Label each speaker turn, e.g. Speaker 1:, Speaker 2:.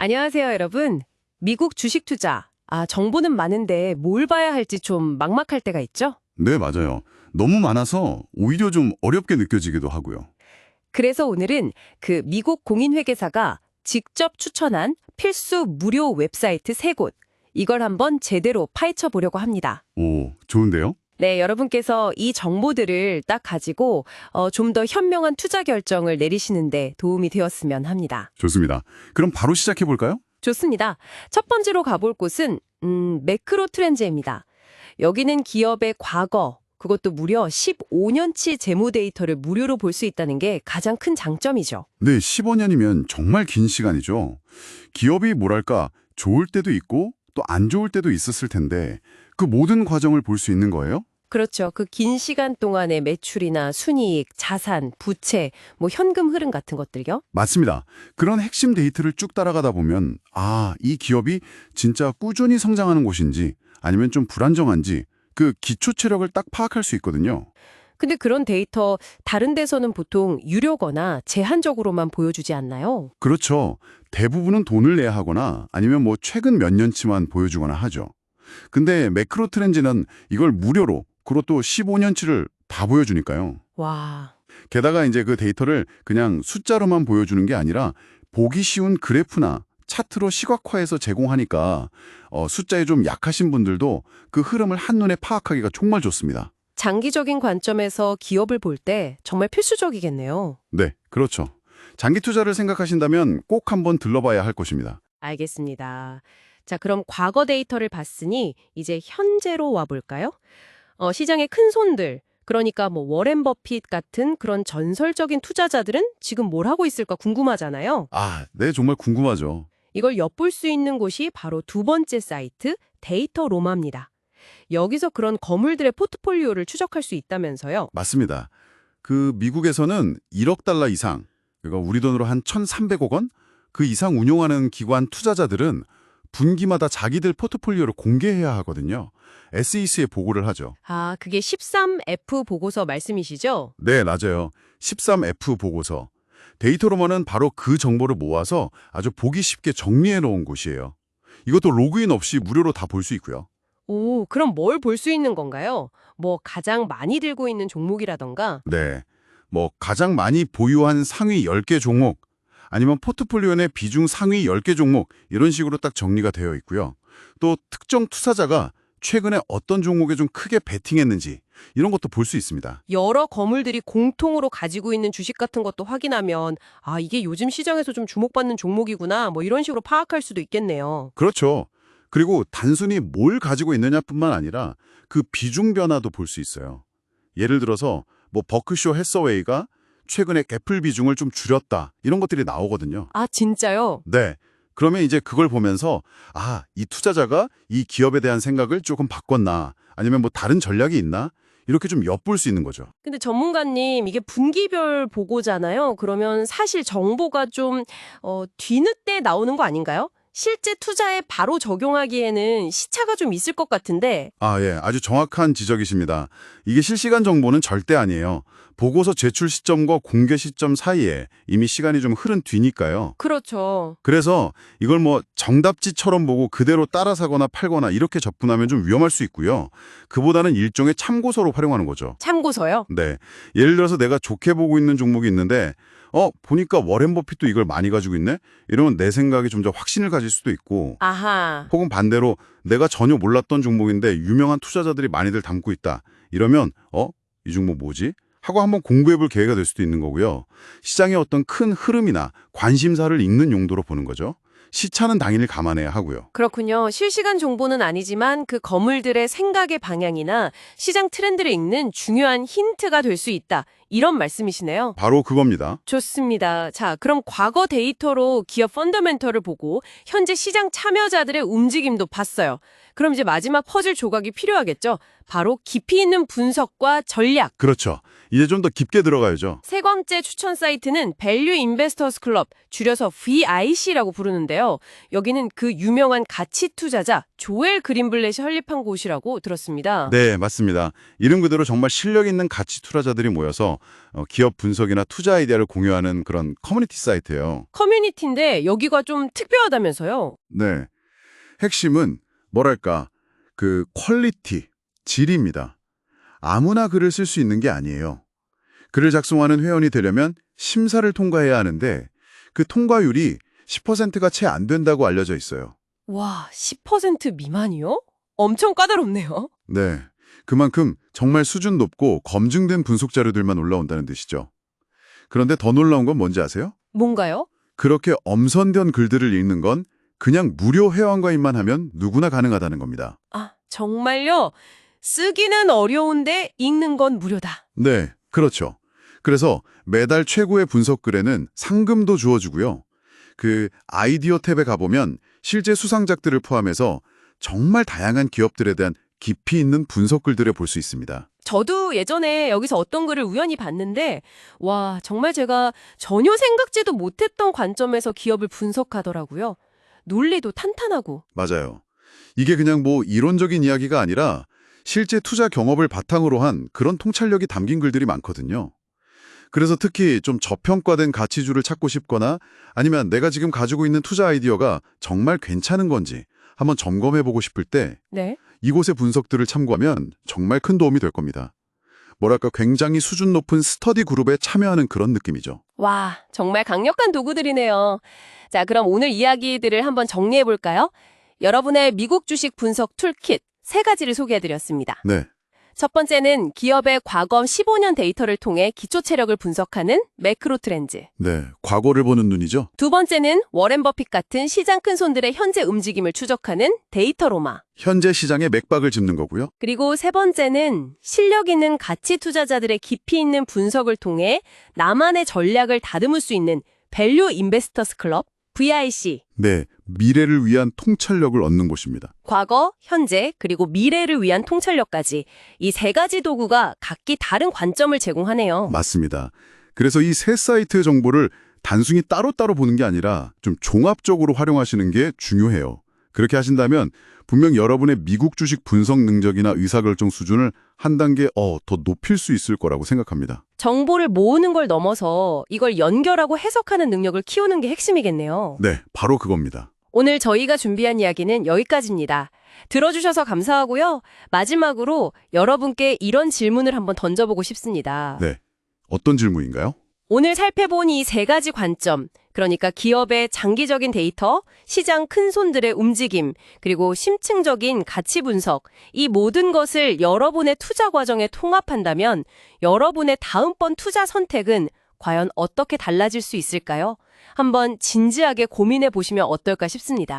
Speaker 1: 안녕하세요, 여러분. 미국 주식 투자. 아, 정보는 많은데 뭘 봐야 할지 좀 막막할 때가 있죠?
Speaker 2: 네, 맞아요. 너무 많아서 오히려 좀 어렵게 느껴지기도 하고요.
Speaker 1: 그래서 오늘은 그 미국 공인회계사가 직접 추천한 필수 무료 웹사이트 세곳 이걸 한번 제대로 파헤쳐 보려고 합니다.
Speaker 2: 오, 좋은데요?
Speaker 1: 네, 여러분께서 이 정보들을 딱 가지고 어, 좀 더 현명한 투자 결정을 내리시는데 도움이 되었으면 합니다.
Speaker 2: 좋습니다. 그럼 바로 시작해 볼까요?
Speaker 1: 좋습니다. 첫 번째로 가볼 곳은 음, 매크로 트렌즈입니다. 여기는 기업의 과거, 그것도 무려 15년치 재무 데이터를 무료로 볼 수 있다는 게 가장 큰 장점이죠.
Speaker 2: 네, 15년이면 정말 긴 시간이죠. 기업이 뭐랄까 좋을 때도 있고 또 안 좋을 때도 있었을 텐데 그 모든 과정을 볼 수 있는 거예요?
Speaker 1: 그렇죠. 그 긴 시간 동안의 매출이나 순이익, 자산, 부채, 뭐 현금 흐름 같은 것들요.
Speaker 2: 맞습니다. 그런 핵심 데이터를 쭉 따라가다 보면 아, 이 기업이 진짜 꾸준히 성장하는 곳인지 아니면 좀 불안정한지 그 기초 체력을 딱 파악할 수 있거든요.
Speaker 1: 근데 그런 데이터 다른 데서는 보통 유료거나 제한적으로만 보여주지 않나요?
Speaker 2: 그렇죠. 대부분은 돈을 내야 하거나 아니면 뭐 최근 몇 년치만 보여주거나 하죠. 근데 매크로 트렌즈는 이걸 무료로 그것도 15년치를 다 보여주니까요.
Speaker 1: 와,
Speaker 2: 게다가 이제 그 데이터를 그냥 숫자로만 보여주는 게 아니라 보기 쉬운 그래프나 차트로 시각화해서 제공하니까 어, 숫자에 좀 약하신 분들도 그 흐름을 한눈에 파악하기가 정말 좋습니다.
Speaker 1: 장기적인 관점에서 기업을 볼 때 정말 필수적이겠네요.
Speaker 2: 네, 그렇죠. 장기 투자를 생각하신다면 꼭 한번 들러봐야 할 것입니다.
Speaker 1: 알겠습니다. 자, 그럼 과거 데이터를 봤으니 이제 현재로 와볼까요? 어, 시장의 큰 손들, 그러니까 뭐 워렌 버핏 같은 그런 전설적인 투자자들은 지금 뭘 하고 있을까 궁금하잖아요.
Speaker 2: 아, 네, 정말 궁금하죠.
Speaker 1: 이걸 엿볼 수 있는 곳이 바로 두 번째 사이트 데이터 로마입니다. 여기서 그런 거물들의 포트폴리오를 추적할 수 있다면서요.
Speaker 2: 맞습니다. 그 미국에서는 1억 달러 이상, 그러니까 우리 돈으로 한 1,300억 원? 그 이상 운용하는 기관 투자자들은 분기마다 자기들 포트폴리오를 공개해야 하거든요. SEC에 보고를 하죠.
Speaker 1: 아, 그게 13F 보고서 말씀이시죠?
Speaker 2: 네, 맞아요. 13F 보고서. 데이터로만은 바로 그 정보를 모아서 아주 보기 쉽게 정리해 놓은 곳이에요. 이것도 로그인 없이 무료로 다 볼 수 있고요.
Speaker 1: 오, 그럼 뭘 볼 수 있는 건가요? 뭐 가장 많이 들고 있는 종목이라던가?
Speaker 2: 네. 뭐 가장 많이 보유한 상위 10개 종목 아니면 포트폴리오 내 비중 상위 10개 종목 이런 식으로 딱 정리가 되어 있고요. 또 특정 투자자가 최근에 어떤 종목에 좀 크게 베팅했는지 이런 것도 볼 수 있습니다.
Speaker 1: 여러 거물들이 공통으로 가지고 있는 주식 같은 것도 확인하면 아, 이게 요즘 시장에서 좀 주목받는 종목이구나. 뭐 이런 식으로 파악할 수도 있겠네요.
Speaker 2: 그렇죠. 그리고 단순히 뭘 가지고 있느냐뿐만 아니라 그 비중 변화도 볼 수 있어요. 예를 들어서 뭐 버크쇼 해서웨이가 최근에 애플 비중을 좀 줄였다 이런 것들이 나오거든요.
Speaker 1: 아, 진짜요?
Speaker 2: 네. 그러면 이제 그걸 보면서 아, 이 투자자가 이 기업에 대한 생각을 조금 바꿨나 아니면 뭐 다른 전략이 있나 이렇게 좀 엿볼 수 있는 거죠.
Speaker 1: 근데 전문가님, 이게 분기별 보고잖아요. 그러면 사실 정보가 좀 어, 뒤늦게 나오는 거 아닌가요? 실제 투자에 바로 적용하기에는 시차가 좀 있을 것 같은데
Speaker 2: 아, 예. 아주 정확한 지적이십니다. 이게 실시간 정보는 절대 아니에요. 보고서 제출 시점과 공개 시점 사이에 이미 시간이 좀 흐른 뒤니까요.
Speaker 1: 그렇죠.
Speaker 2: 그래서 이걸 뭐 정답지처럼 보고 그대로 따라 사거나 팔거나 이렇게 접근하면 좀 위험할 수 있고요. 그보다는 일종의 참고서로 활용하는 거죠.
Speaker 1: 참고서요.
Speaker 2: 네. 예를 들어서 내가 좋게 보고 있는 종목이 있는데 어, 보니까 워렌 버핏도 이걸 많이 가지고 있네? 이러면 내 생각이 좀 더 확신을 가질 수도 있고
Speaker 1: 아하.
Speaker 2: 혹은 반대로 내가 전혀 몰랐던 종목인데 유명한 투자자들이 많이들 담고 있다. 이러면 어? 이 종목 뭐지? 하고 한번 공부해볼 계기가 될 수도 있는 거고요. 시장의 어떤 큰 흐름이나 관심사를 읽는 용도로 보는 거죠. 시차는 당연히 감안해야 하고요.
Speaker 1: 그렇군요. 실시간 정보는 아니지만 그 거물들의 생각의 방향이나 시장 트렌드를 읽는 중요한 힌트가 될 수 있다. 이런 말씀이시네요.
Speaker 2: 바로 그겁니다.
Speaker 1: 좋습니다. 자, 그럼 과거 데이터로 기업 펀더멘털을 보고 현재 시장 참여자들의 움직임도 봤어요. 그럼 이제 마지막 퍼즐 조각이 필요하겠죠? 바로 깊이 있는 분석과 전략.
Speaker 2: 그렇죠. 이제 좀 더 깊게 들어가야죠.
Speaker 1: 세 번째 추천 사이트는 밸류 인베스터스 클럽, 줄여서 VIC라고 부르는데요. 여기는 그 유명한 가치 투자자 조엘 그린블렛이 설립한 곳이라고 들었습니다.
Speaker 2: 네, 맞습니다. 이름 그대로 정말 실력 있는 가치 투자자들이 모여서 어, 기업 분석이나 투자 아이디어를 공유하는 그런 커뮤니티 사이트예요.
Speaker 1: 커뮤니티인데 여기가 좀 특별하다면서요.
Speaker 2: 네. 핵심은 뭐랄까 그 퀄리티, 질입니다. 아무나 글을 쓸 수 있는 게 아니에요. 글을 작성하는 회원이 되려면 심사를 통과해야 하는데 그 통과율이 10%가 채 안 된다고 알려져 있어요.
Speaker 1: 와, 10% 미만이요? 엄청 까다롭네요.
Speaker 2: 네. 그만큼 정말 수준 높고 검증된 분석 자료들만 올라온다는 뜻이죠. 그런데 더 놀라운 건 뭔지 아세요?
Speaker 1: 뭔가요?
Speaker 2: 그렇게 엄선된 글들을 읽는 건 그냥 무료 회원가입만 하면 누구나 가능하다는 겁니다.
Speaker 1: 아, 정말요? 쓰기는 어려운데 읽는 건 무료다.
Speaker 2: 네, 그렇죠. 그래서 매달 최고의 분석 글에는 상금도 주어주고요. 그 아이디어 탭에 가보면 실제 수상작들을 포함해서 정말 다양한 기업들에 대한 깊이 있는 분석 글들을 볼 수 있습니다.
Speaker 1: 저도 예전에 여기서 어떤 글을 우연히 봤는데 와, 정말 제가 전혀 생각지도 못했던 관점에서 기업을 분석하더라고요. 논리도 탄탄하고.
Speaker 2: 맞아요. 이게 그냥 뭐 이론적인 이야기가 아니라 실제 투자 경험을 바탕으로 한 그런 통찰력이 담긴 글들이 많거든요. 그래서 특히 좀 저평가된 가치주를 찾고 싶거나 아니면 내가 지금 가지고 있는 투자 아이디어가 정말 괜찮은 건지 한번 점검해 보고 싶을 때
Speaker 1: 네.
Speaker 2: 이곳의 분석들을 참고하면 정말 큰 도움이 될 겁니다. 뭐랄까 굉장히 수준 높은 스터디 그룹에 참여하는 그런 느낌이죠.
Speaker 1: 와, 정말 강력한 도구들이네요. 자, 그럼 오늘 이야기들을 한번 정리해 볼까요? 여러분의 미국 주식 분석 툴킷 세 가지를 소개해 드렸습니다.
Speaker 2: 네,
Speaker 1: 첫 번째는 기업의 과거 15년 데이터를 통해 기초 체력을 분석하는 매크로 트렌즈.
Speaker 2: 네, 과거를 보는 눈이죠.
Speaker 1: 두 번째는 워렌 버핏 같은 시장 큰 손들의 현재 움직임을 추적하는 데이터 로마.
Speaker 2: 현재 시장의 맥박을 짚는 거고요.
Speaker 1: 그리고 세 번째는 실력 있는 가치 투자자들의 깊이 있는 분석을 통해 나만의 전략을 다듬을 수 있는 밸류 인베스터스 클럽 VIC.
Speaker 2: 네, 미래를 위한 통찰력을 얻는 곳입니다.
Speaker 1: 과거, 현재, 그리고 미래를 위한 통찰력까지 이 세 가지 도구가 각기 다른 관점을 제공하네요.
Speaker 2: 맞습니다. 그래서 이 세 사이트의 정보를 단순히 따로따로 보는 게 아니라 좀 종합적으로 활용하시는 게 중요해요. 그렇게 하신다면 분명 여러분의 미국 주식 분석 능력이나 의사결정 수준을 한 단계 어, 더 높일 수 있을 거라고 생각합니다.
Speaker 1: 정보를 모으는 걸 넘어서 이걸 연결하고 해석하는 능력을 키우는 게 핵심이겠네요.
Speaker 2: 네, 바로 그겁니다.
Speaker 1: 오늘 저희가 준비한 이야기는 여기까지입니다. 들어주셔서 감사하고요. 마지막으로 여러분께 이런 질문을 한번 던져보고 싶습니다.
Speaker 2: 네. 어떤 질문인가요?
Speaker 1: 오늘 살펴본 이 세 가지 관점, 그러니까 기업의 장기적인 데이터, 시장 큰 손들의 움직임, 그리고 심층적인 가치 분석, 이 모든 것을 여러분의 투자 과정에 통합한다면 여러분의 다음번 투자 선택은 과연 어떻게 달라질 수 있을까요? 한번 진지하게 고민해 보시면 어떨까 싶습니다.